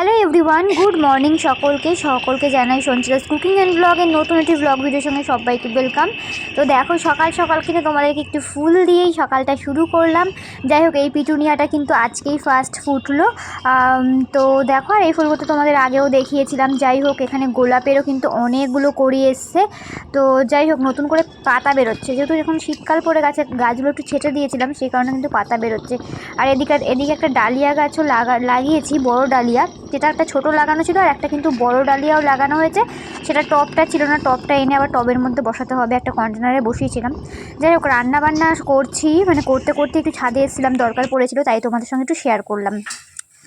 Hello everyone good morning সকলকে সকলকে জানাই সঞ্চিতাস কুকিং অ্যান্ড ব্লগের নতুন একটি ব্লগ ভিডিওর সঙ্গে সবাইকে ওয়েলকাম তো দেখো সকাল সকাল কিন্তু তোমাদেরকে একটু ফুল দিয়েই সকালটা শুরু করলাম। যাই হোক, এই পিটুনিয়াটা কিন্তু আজকেই ফার্স্ট ফুটলো। তো দেখো, আর এই ফুলগুলো তোমাদের আগেও দেখিয়েছিলাম। যাই হোক, এখানে গোলাপেরও কিন্তু অনেকগুলো করি এসছে। তো যাই হোক, নতুন করে পাতা বেরোচ্ছে। যেহেতু এখন শীতকাল পরে গেছে, গাছগুলো একটু ছেঁটে দিয়েছিলাম, সেই কারণে কিন্তু পাতা বেরোচ্ছে। আর এদিকে এদিকে একটা ডালিয়া গাছও লাগা, লাগিয়েছি, বড় ডালিয়া। যেটা একটা ছোট লাগানো ছিল আর একটা কিন্তু বড় ডালিয়াও লাগানো হয়েছে। সেটা টপটা ছিল না, টপটা এনে আবার টবের মধ্যে বসাতে হবে, একটা কন্টেনারে বসিয়েছিলাম। যাই হোক, রান্নাবান্না করছি মানে করতে করতে একটু ছাদে এসেছিলাম, দরকার পড়েছিল, তাই তোমাদের সঙ্গে একটু শেয়ার করলাম।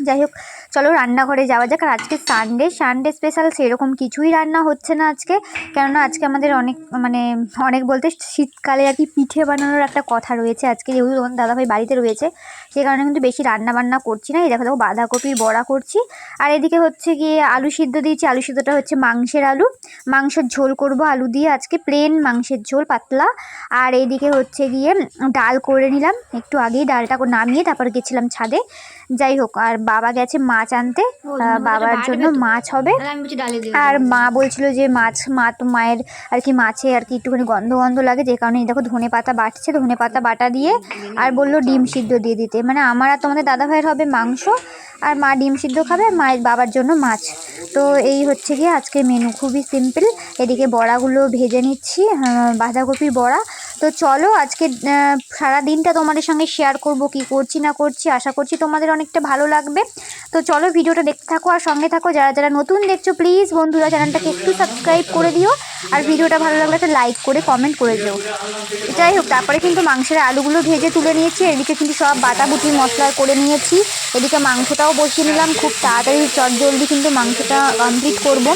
যাই হোক চলো রান্নাঘরে যাওয়া যাক। আর আজকে সানডে সানডে স্পেশাল সেরকম কিছুই রান্না হচ্ছে না আজকে। কেননা আজকে আমাদের অনেক মানে অনেক বলতে শীতকালে আর কি পিঠে বানানোর একটা কথা রয়েছে। আজকে যেহেতু তোমার দাদাভাই বাড়িতে রয়েছে সেই কারণে কিন্তু বেশি রান্না বান্না করছি না। এই দেখো দেখো, বাঁধাকপির বড়া করছি। আর এদিকে হচ্ছে গিয়ে আলু সিদ্ধ দিয়েছি। আলু সিদ্ধটা হচ্ছে মাংসের আলু। মাংসের ঝোল করব আলু দিয়ে আজকে প্লেন মাংসের ঝোল, পাতলা। আর এইদিকে হচ্ছে গিয়ে ডাল করে নিলাম। একটু আগেই ডালটা নামিয়ে তারপর গেছিলাম ছাদে। যাই হোক, আর বাবা গেছে মাছ আনতে বাবার জন্য মাছ হবে। আর মা বলছিল যে মাছ মা তো মায়ের আর কি মাছে আর কি একটুখানি গন্ধ গন্ধ লাগে যে কারণে দেখো ধনে পাতা বাটছে ধনে পাতা বাটা দিয়ে আর বলল ডিম সিদ্ধ দিয়ে দিতে। মানে আমার আর তোমাদের দাদা ভাইয়ের হবে মাংস আর মা ডিম সিদ্ধ খাবে আর মায়ের বাবার জন্য মাছ। তো এই হচ্ছে গিয়ে আজকে মেনু খুবই সিম্পল এদিকে বড়াগুলো ভেজে নিচ্ছি আহ, বাঁধাকপির বড়া তো চলো আজকে সারা দিনটা তোমাদের সঙ্গে শেয়ার করব, কি করছি, না করছি, আশা করছি তোমাদের অনেকটা ভালো লাগবে। তো চলো ভিডিওটা দেখতে থাকো আর সঙ্গে থাকো। যারা যারা নতুন দেখছ প্লিজ বন্ধুরা চ্যানেলটাকে একটু সাবস্ক্রাইব করে দিও। আর ভিডিওটা ভালো লাগলে একটা লাইক করে কমেন্ট করে দিও। যাই হোক, তারপরে কিন্তু মাংসের আলুগুলো ভেজে তুলে নিয়েছি। এদিকে কিন্তু সব বাটাবুটি মশলা করে নিয়েছি। এদিকে মাংসটাও বসিয়ে নিলাম। খুব তাড়াতাড়ি চট জলদি কিন্তু মাংসটা কমপ্লিট করব।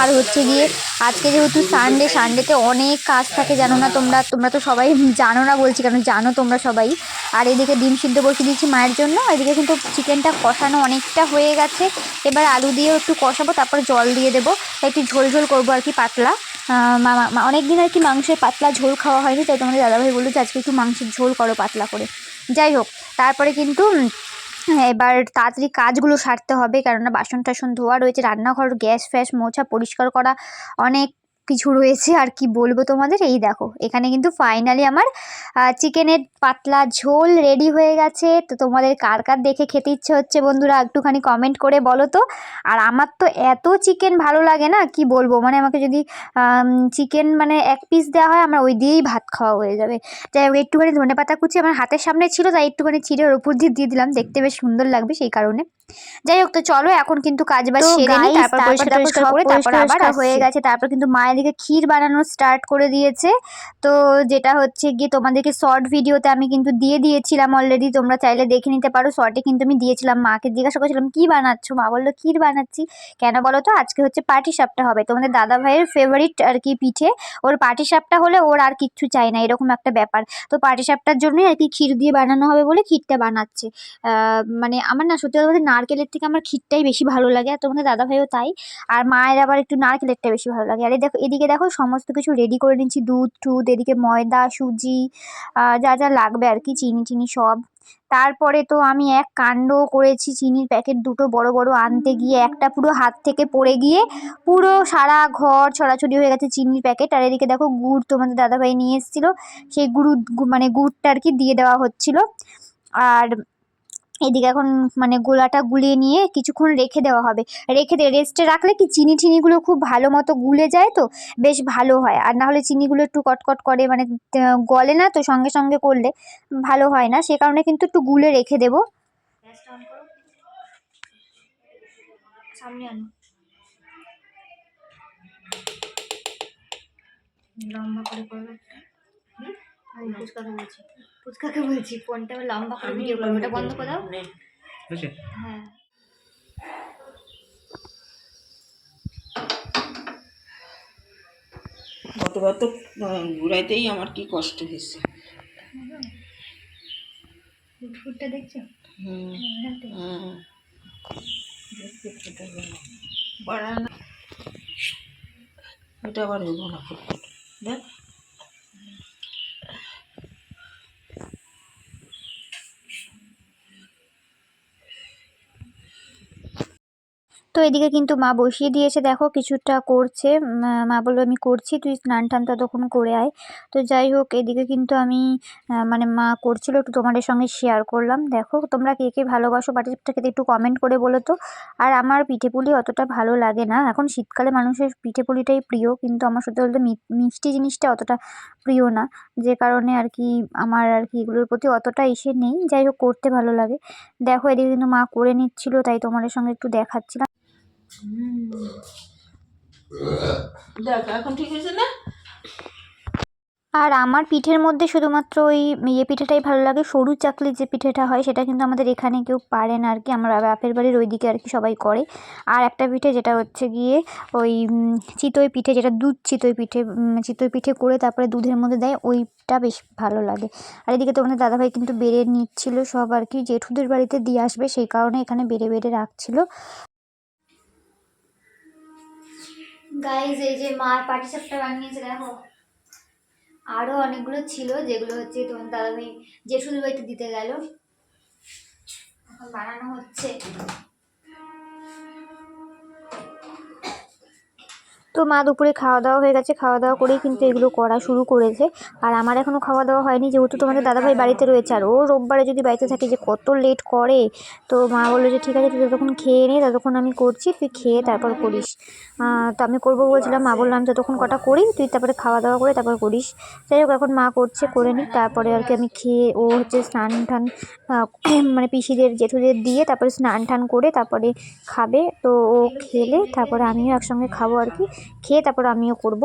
আর হচ্ছে গিয়ে আজকে যেহেতু সানডে সানডেতে অনেক কাজ থাকে, জানো না তোমরা? তোমরা তো সবাই জানো না বলছি কারণ জানো তোমরা সবাই? আর এদিকে ডিম সিদ্ধ বসিয়ে দিয়েছি মায়ের জন্য এদিকে কিন্তু চিকেনটা কষানো অনেকটা হয়ে গেছে। এবার আলু দিয়েও একটু কষাবো, তারপর জল দিয়ে দেবো। একটু ঝোল ঝোল করব আর কি পাতলা। অনেক দিন আর কি মাংসের পাতলা ঝোল খাওয়া হয়নি, তাই তোমাদের দাদাভাই বলল যে আজকে একটু মাংসের ঝোল করো পাতলা করে। যাই হোক, তারপরে কিন্তু এবার তাড়াতাড়ি কাজগুলো সারতে হবে, কেননা বাসন টাসন ধোয়া রয়েছে, রান্নাঘর গ্যাস ফ্যাস মোছা পরিষ্কার করা অনেক কিছু রয়েছে আর কি বলব তোমাদের? এই দেখো এখানে কিন্তু ফাইনালি আমার চিকেনের পাতলা ঝোল রেডি হয়ে গেছে। তো তোমাদের কার কার দেখে খেতে ইচ্ছে হচ্ছে বন্ধুরা একটুখানি কমেন্ট করে বলো তো। আর আমার তো এত চিকেন ভালো লাগে না কি বলব? মানে আমাকে যদি চিকেন মানে এক পিস দেওয়া হয় আমার ওই দিয়েই ভাত খাওয়া হয়ে যাবে। যাই হোক একটুখানি ধনে পাতা কুচি আমার হাতের সামনে ছিল তাই একটুখানি ছিঁড়ে ওর উপর দিয়ে দিয়ে দিলাম। দেখতে বেশ সুন্দর লাগবে সেই কারণে। যাই হোক তো চলো এখন কিন্তু কাজ বাজ সেরে নিই তারপর পরিষ্কার করে তারপর আবার হয়ে গেছে তারপর কিন্তু মায়ের দিকে ক্ষীর বানানো স্টার্ট করে দিয়েছে। তো যেটা হচ্ছে গিয়ে তোমাদেরকে শর্ট ভিডিওতে আমি কিন্তু দিয়ে দিয়েছিলাম অলরেডি তোমরা চাইলে দেখে নিতে পারো। শর্টে কিন্তু আমি দিয়েছিলাম, মাকে জিজ্ঞাসা করেছিলাম, কি বানাচ্ছো? মা বলল, ক্ষীর বানাচ্ছি। কেন বলো তো, আজকে হচ্ছে পাটি সাপটা হবে। তোমাদের দাদা ভাইয়ের ফেভারিট আর কি পিঠে, ওর পাটি সাপটা হলে ওর আর কিচ্ছু চাই না, এরকম একটা ব্যাপার। তো পাটি সাপটার জন্যই আর কি ক্ষীর দিয়ে বানানো হবে বলে ক্ষীরটা বানাচ্ছে। মানে আমার না সত্যি কথা বলতে নারকেলের থেকে আমার ক্ষীরটাই বেশি ভালো লাগে, আর তোমাদের দাদা ভাইও তাই। আর মায়ের আবার একটু নারকেলেরটা বেশি ভালো লাগে। আর দেখো এদিকে দেখো সমস্ত কিছু রেডি করে নিচ্ছি, দুধ, টুধ, এদিকে ময়দা, সুজি যা যা লাগবে আর কি, চিনি চিনি সব। তারপরে তো আমি এক কাণ্ড করেছি চিনির প্যাকেট দুটো বড় বড় আনতে গিয়ে, একটা পুরো হাত থেকে পড়ে গিয়ে পুরো সারা ঘর ছড়াছড়ি হয়ে গেছে চিনির প্যাকেট আর এদিকে দেখো গুড় তোমাদের দাদাভাই নিয়ে এসেছিল, সেই গুড় মানে গুড়টা আর কি দিয়ে দেওয়া হচ্ছিল। আর এদিকে এখন মানে গোলাটা গুলিয়ে নিয়ে কিছুক্ষণ রেখে দেওয়া হবে। রেখে দিয়ে রেস্টে রাখলে কি চিনি টিনিগুলো খুব ভালো মতো গুলে যায় তো? বেশ ভালো হয়। আর না হলে চিনিগুলো একটু কটকট করে মানে গলে না তো সঙ্গে সঙ্গে করলে ভালো হয় না। সে কারণে কিন্তু একটু গুলে রেখে দেবো। লম্বা করে করবে ফুচকাকে বলছি। ফুচকাকে বলছি ফোনটা আমি লম্বা করে ভিডিও করব ওটা বন্ধ করে দাও। হ্যাঁ। গতবার তো ঘুরাইতেই আমার কি কষ্ট হয়েছে। ফুটফুটটা দেখছ? বাড়া এটা আবার হইব না ফুটফুট। দেখ। তো এদিকে কিন্তু মা বসিয়ে দিয়েছে, দেখো কিছুটা করছে। মা বলল, আমি করছি, তুই স্নান টান ততক্ষণ করে আয়। তো যাই হোক, এদিকে কিন্তু আমি মানে মা করছিল, একটু তোমাদের সঙ্গে শেয়ার করলাম। দেখো, তোমরা কে কে ভালোবাসো, পাটিসাপটা খেতে একটু কমেন্ট করে বলো তো। আর আমার পিঠে পুলি অতটা ভালো লাগে না। এখন শীতকালে মানুষের পিঠে পুলিটাই প্রিয়, কিন্তু আমার সত্যি বলতে মিষ্টি জিনিসটা অতটা প্রিয় না। যে কারণে আর কি, আমার আর কি এগুলোর প্রতি অতটা ইসে নেই। যাই হোক, করতে ভালো লাগে। দেখো, এদিকে কিন্তু মা করে নিচ্ছিল, তাই তোমাদের সঙ্গে একটু দেখাচ্ছিলাম। আর আমার পিঠের মধ্যে শুধুমাত্র ওই ইয়ে পিঠেটাই ভালো লাগে, সরু চাকলির যে পিঠেটা হয়, সেটা কিন্তু আমাদের এখানে কেউ পারে না আর কি। আমার বাপের বাড়ির ওইদিকে আর কি সবাই করে। আর একটা পিঠে যেটা হচ্ছে গিয়ে ওই চিতই পিঠে, যেটা দুধ চিতই পিঠে চিতই পিঠে করে তারপরে দুধের মধ্যে দেয়, ওইটা বেশ ভালো লাগে। আর এদিকে তোমাদের দাদাভাই কিন্তু বেড়ে নিচ্ছিল সব আর কি, জেঠুদের বাড়িতে দিয়ে আসবে, সেই কারণে এখানে বেড়ে বেড়ে রাখছিল। গাইজ এই যে মা পাটিসাপটা বানিয়েছে, দেখো। আরও অনেকগুলো ছিল, যেগুলো হচ্ছে তোমার দাদাভাই জেঠুর বাড়িতে দিতে গেল। এখন বানানো হচ্ছে। তো মা দুপুরে খাওয়া দাওয়া হয়ে গেছে, খাওয়া দাওয়া করেই কিন্তু এগুলো করা শুরু করেছে। আর আমার এখনও খাওয়া দাওয়া হয়নি, যেহেতু তোমাদের দাদাভাই বাড়িতে রয়েছে। আর ও রোববারে যদি বাড়িতে থাকে যে কত লেট করে, তো মা বলল যে, ঠিক আছে, তুই যতক্ষণ খেয়ে নে, ততক্ষণ আমি করছি, তুই খেয়ে তারপর করিস। তো আমি করব বলছিলাম, মা বললাম ততক্ষণ কটা করি, তুই তারপরে খাওয়া দাওয়া করে তারপর করিস। যাই হোক, এখন মা করছে, করে নিক, তারপরে আর কি আমি খেয়ে, ও হচ্ছে স্নান টান মানে পিসিদের, জেঠুদের দিয়ে তারপরে স্নান টান করে তারপরে খাবে। তো ও খেলে, তারপরে আমিও একসঙ্গে খাব আর কি। খেয়ে তারপর আমিও করব।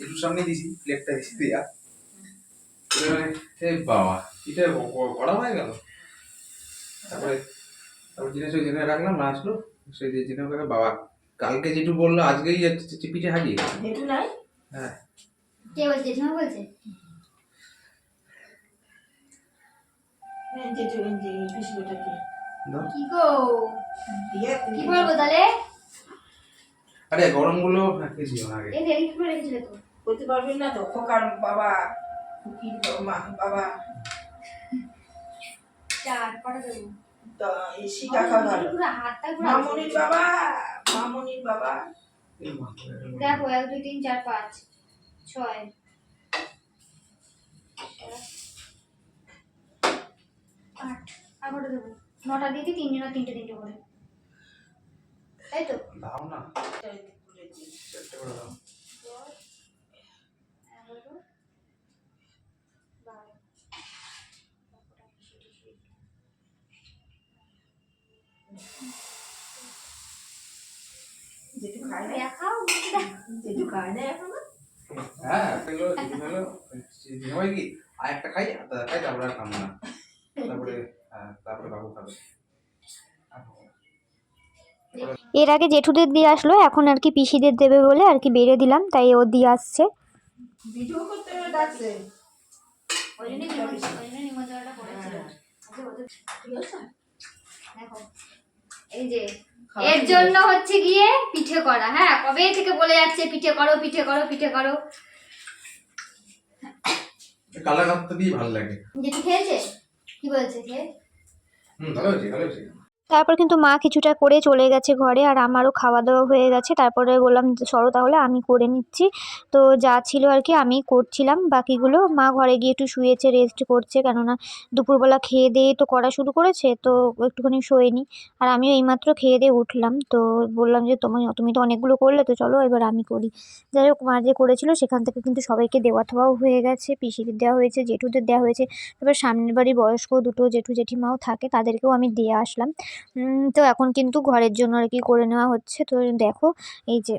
একটু সামনে দিছি প্লেটটা দিছি দিয়া। বাবা এটা করা হয়ে গেল? তারপরে তারপর জিনিস ওই জিনিস রাখলাম না আসলো সেই করে বাবা কালকে যেটু বলল আজকেই পিঠে হারিয়ে নাই? হ্যাঁ। কে বলছে? জেঠিমা বলছে? আরে হ্যাঁ খেয়েছিল আগে। এই রেডি করে রেখেছিলে তো। করতে পারবেন না তো খোকার বাবা খুকির মা বাবা। চার কটা দেবো। শিকা খাবার পুরো মামনির বাবা মামনির বাবা। দেখো এক দুই তিন চার পাঁচ ছয়। আট দেবো। নটা দিই তিনটে তিনটে করে। তাই তো? দাও না। চারটে করে দাও। দশ এগারো বারো যেটু খায় না। দেখাও যেটু খায় না এখনও। হ্যাঁ একটা হলো হলো হয় কি আর একটা খাই আর খাই তারপরে আর খাব না। তারপরে হ্যাঁ তারপরে বাবু খাবে। এর আগে জেঠুদের দিয়ে আসলো এখন আর কি পিসিদের দেবে বলে আর কি বেড়ে দিলাম তাই ও দিয়ে আসছে। ভিডিও করতে ডাকছে ওই জন্য নিমন্ত্রণ ওই জন্য নিমন্ত্রণটা করেছিল। আচ্ছা, ওদের- ঠিক আছে দেখো এই যে এর জন্য হচ্ছে গিয়ে পিঠে করা হ্যাঁ কবে থেকে বলে যাচ্ছে পিঠে করো পিঠে করো পিঠে করো। কালা কাপটা দিয়ে ভালো লাগে। যেটি খেয়েছে? কি বলছে খেয়ে হুম ভালো হয়েছে ভালো হয়েছে। তারপর কিন্তু মা কিছুটা করে চলে গেছে ঘরে আর আমারও খাওয়া দাওয়া হয়ে গেছে। তারপরে বললাম, সরো তাহলে, আমি করে নিচ্ছি। তো যা ছিল আর কি আমি করছিলাম। বাকিগুলো মা ঘরে গিয়ে একটু শুয়েছে রেস্ট করছে। কেননা দুপুরবেলা খেয়ে দিয়ে তো করা শুরু করেছে, তো একটুখানি শোয়নি। আর আমিও এইমাত্র খেয়ে দিয়ে উঠলাম। তো বললাম যে তুমি তুমি তো অনেকগুলো করলে, তো চলো এবার আমি করি। যাই হোক, মা যে করেছিল, সেখান থেকে কিন্তু সবাইকে দেওয়া থাওয়াও হয়ে গেছে। পিসিদের দেওয়া হয়েছে, জেঠুদের দেওয়া হয়েছে। এবার সামনের বাড়ির বয়স্ক দুটো জেঠু জেঠিমাও থাকে, তাদেরকেও আমি দিয়ে আসলাম। তো এখন কিন্তু ঘরের জন্য আর কি করে নেওয়া হচ্ছে। তো দেখো, এই যে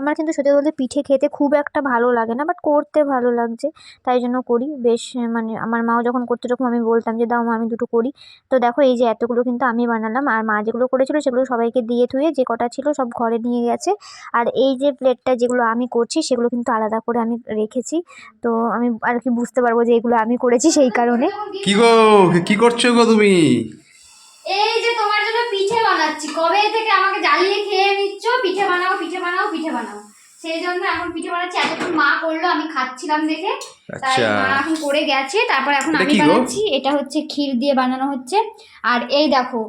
আমার কিন্তু সত্যি বলতে পিঠে খেতে খুব একটা ভালো লাগে না বাট করতে ভালো লাগছে, তাই জন্য করি। বেশ মানে আমার মাও যখন করতে তখন আমি বলতাম যে, দাও মা, আমি দুটো করি। তো দেখো, এই যে এতগুলো কিন্তু আমি বানালাম, আর মা যেগুলো করেছিল সেগুলো সবাইকে দিয়ে থুয়ে যে কটা ছিল সব ঘরে নিয়ে গেছে। আর এই যে প্লেটটা যেগুলো আমি করছি সেগুলো কিন্তু আলাদা করে আমি রেখেছি। তো আমি আর কি বুঝতে পারব যে এগুলো আমি করেছি সেই কারণে। কি গো, কি করছ গো তুমি এই যে তোমার জন্য পিঠে বানাচ্ছি। কবে থেকে আমাকে জ্বালিয়ে খেয়ে নিচ্ছ? পিঠে বানাও পিঠে বানাও পিঠে বানাও। সেই জন্য এখন পিঠে বানাচ্ছি। এতক্ষণ মা করল আমি খাচ্ছিলাম দেখে। তাই আচ্ছা। মা এখন করে গেছে। তারপর এখন আমি বানাচ্ছি। এটা হচ্ছে ক্ষীর দিয়ে বানানো হচ্ছে। আর এই দেখো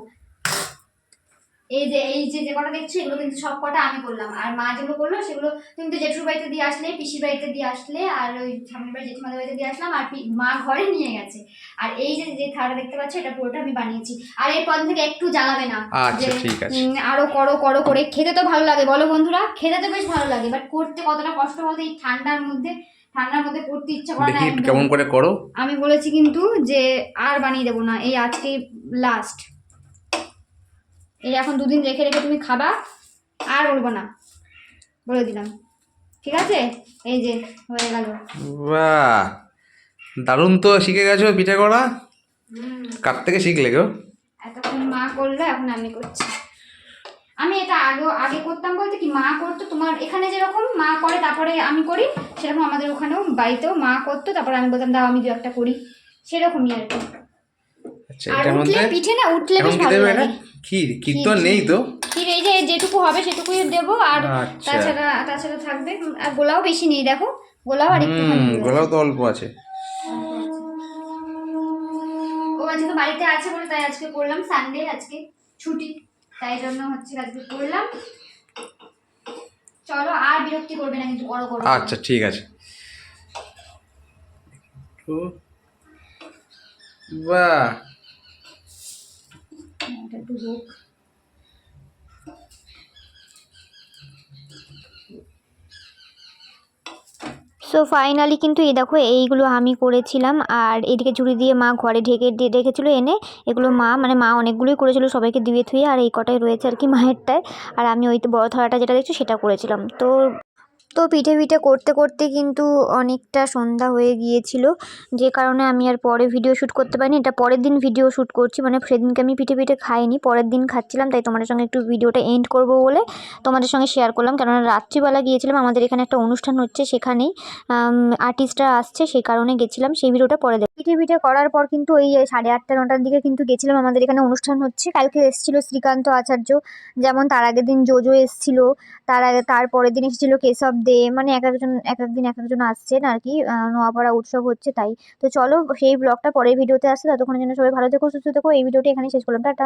এই যে এই যে যে কটা দেখছ এগুলো কিন্তু সব কটা আমি করলাম। আর মা যেগুলো করল সেগুলো তুমি তো জেঠুর বাড়িতে দিয়ে আসলে পিসির বাড়িতে দিয়ে আসলে আর ওই সামনের বাড়ি জেঠিমাদের বাড়িতে দিয়ে আসলাম আর মা ঘরে নিয়ে গেছে। আর এই যে যে থালাটা দেখতে পাচ্ছ এটা পুরোটা আমি বানিয়েছি। আর এরপর থেকে একটু জ্বালাবে না। আচ্ছা যে, আরও করো করো করে। খেতে তো ভালো লাগে বলো বন্ধুরা খেতে তো বেশ ভালো লাগে বাট করতে কতটা কষ্ট বলতে এই ঠান্ডার মধ্যে ঠান্ডার মধ্যে করতে ইচ্ছা করে না কেমন করে করো। আমি বলেছি কিন্তু যে আর বানিয়ে দেবো না এই আজকে লাস্ট এই এখন দুদিন রেখে রেখে তুমি খাবা আর বলব না। বলে দিলাম। ঠিক আছে? এই যে হয়ে গেল। বাহ দারুণ তো শিখে গেছো পিঠে করা? কার থেকে শিখলে গো? এতক্ষণ মা করল এখন আমি করছি। আমি এটা আগে আগে করতাম বলতে কি মা করতো তোমার এখানে যেরকম মা করে তারপরে আমি করি সেরকম আমাদের ওখানেও বাড়িতেও মা করতো তারপরে আমি বলতাম দাও আমি দু একটা করি। সেরকমই আর কি। আচ্ছা এটার মধ্যে পিঠে না উঠলে এখন বেশ ভালো লাগে। ক্ষীর ক্ষীর তো নেই তো? ক্ষীর এই যে যেটুকু হবে সেটুকুই দেবো আর আচ্ছা। তাছাড়া তাছাড়া থাকবে আর গোলাও বেশি নেই দেখো। গোলাও আর একটু হুম গোলাও। তো অল্প আছে। ও আজকে বাড়িতে আছে বলে তাই আজকে করলাম সানডে আজকে ছুটি তাই জন্য হচ্ছে আজকে করলাম। চলো আর বিরক্তি করবে না কিন্তু করো আচ্ছা ঠিক আছে। বাহ এটা সো ফাইনালি কিন্তু এই দেখো, এইগুলো আমি করেছিলাম, আর এদিকে ঝুড়ি দিয়ে মা ঘরে ঢেকে রেখেছিলো এনে। এগুলো মা মানে মা অনেকগুলোই করেছিল, সবাইকে দিয়ে থুয়ে, আর এই কটাই রয়েছে আর কি মায়েরটায়। আর আমি ওই বড় থালাটা যেটা দেখছ সেটা করেছিলাম। তো তো পিঠে পিঠে করতে করতে কিন্তু অনেকটা সন্ধ্যা হয়ে গিয়েছিল। যে কারণে আমি আর পরে ভিডিও শ্যুট করতে পারিনি। এটা পরের দিন ভিডিও শ্যুট করছি। মানে সেদিনকে আমি পিঠে পিঠে খাইনি। পরের দিন খাচ্ছিলাম, তাই তোমাদের সঙ্গে একটু ভিডিওটা এন্ড করব বলে তোমাদের সঙ্গে শেয়ার করলাম। কেননা রাত্রিবেলা গিয়েছিলাম। আমাদের এখানে একটা অনুষ্ঠান হচ্ছে সেখানেই। আর্টিস্টরা আসছে, সেই কারণে গেছিলাম। সেই ভিডিওটা পরে দেখ পিঠে পিঠে করার পর কিন্তু ওই সাড়ে আটটা, নটার দিকে কিন্তু গেছিলাম। আমাদের এখানে অনুষ্ঠান হচ্ছে। কালকে এসেছিল শ্রীকান্ত আচার্য। যেমন তার আগের দিন জোজো এসেছিল। তার আগে তারপরের দিন এসেছিল কেশব দে মানে এক একজন, এক একদিন এক একজন আসছেন আর কি নোয়াপাড়া উৎসব হচ্ছে তাই। তো চলো সেই ব্লগটা পরের ভিডিওতে আসছে ততক্ষণের জন্য সবাই ভালো থেকো, সুস্থ থেকো, এই ভিডিওটি এখানে শেষ করলাম, টাটা।